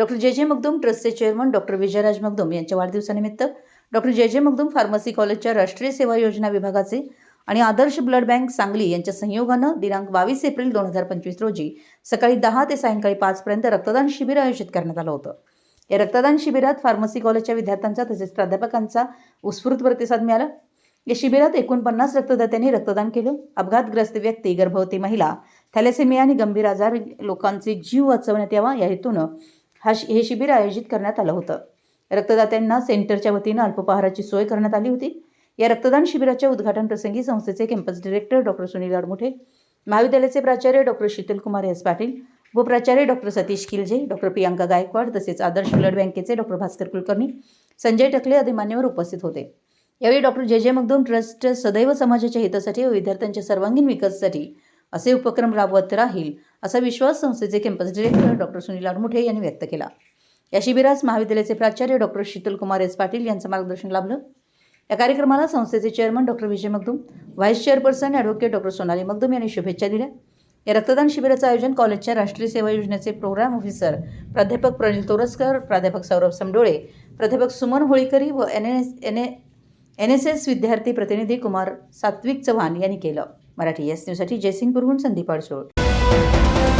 Doctor जे जे मगदूम ट्रस्टचे चेअरमन डॉक्टर विजयराज मगदूम यांच्या वाढदिवसानिमित्त डॉक्टर जे जे मगदूम फार्मसी कॉलेजच्या राष्ट्रीय सेवा योजना विभागाचे आणि आदर्श ब्लड बँक सांगली यांच्या संयोगानं दिनांक बावीस एप्रिल दोन हजार पंचवीस रोजी सकाळी दहा ते सायंकाळी पाचपर्यंत रक्तदान शिबिर आयोजित करण्यात आलं होतं. या रक्तदान शिबिरात फार्मसी कॉलेजच्या विद्यार्थ्यांचा तसेच प्राध्यापकांचा उत्स्फूर्त प्रतिसाद मिळाला. या शिबिरात एकोणपन्नास रक्तदात्यांनी रक्तदान केलं. अपघातग्रस्त व्यक्ती गर्भवती महिला थॅलेसेमिया आणि गंभीर आजार लोकांचे जीव वाचवण्यात यावा या हेतूनं हा शि- हे शिबिर आयोजित करण्यात आलं होतं. रक्तदात्यांना सेंटरच्या वतीनं अल्पपहाराची सोय करण्यात आली होती. या रक्तदान शिबिराच्या उद्घाटन प्रसंगी संस्थेचे campus director doctor Sunil Admuthe महाविद्यालयाचे प्राचार्य डॉक्टर शीतलकुमार एस. पाटील प्राचार्य डॉक्टर सतीश किलजे डॉक्टर प्रियांका गायकवाड तसेच आदर्श ब्लड बँकेचे डॉक्टर भास्कर कुलकर्णी संजय टकले आदी मान्यवर उपस्थित होते. यावेळी डॉक्टर जे जे मगदूम ट्रस्ट सदैव समाजाच्या हितासाठी व विद्यार्थ्यांच्या सर्वांगीण विकासासाठी असे उपक्रम राबवत राहील असा विश्वास संस्थेचे campus director doctor Sunil Admuthe यांनी व्यक्त केला. या शिबिरास महाविद्यालयाचे प्राचार्य डॉक्टर शीतल कुमार एस पाटील यांचं मार्गदर्शन लाभलं. या कार्यक्रमाला संस्थेचे chairman doctor Vijay Magdum vice chairperson advocate doctor Sonali Magdum यांनी शुभेच्छा दिल्या. या रक्तदान शिबिराचं आयोजन कॉलेजच्या राष्ट्रीय सेवा योजनेचे प्रोग्राम ऑफिसर प्राध्यापक प्रनिल तोरसकर प्राध्यापक सौरभ समडोळे प्राध्यापक सुमन होळीकरी व N S N A N S S विद्यार्थी प्रतिनिधी कुमार सात्विक चव्हाण यांनी केलं. मराठी एस न्यूजसाठी जयसिंगपूरहून संदीप आडसोळ. Thank you.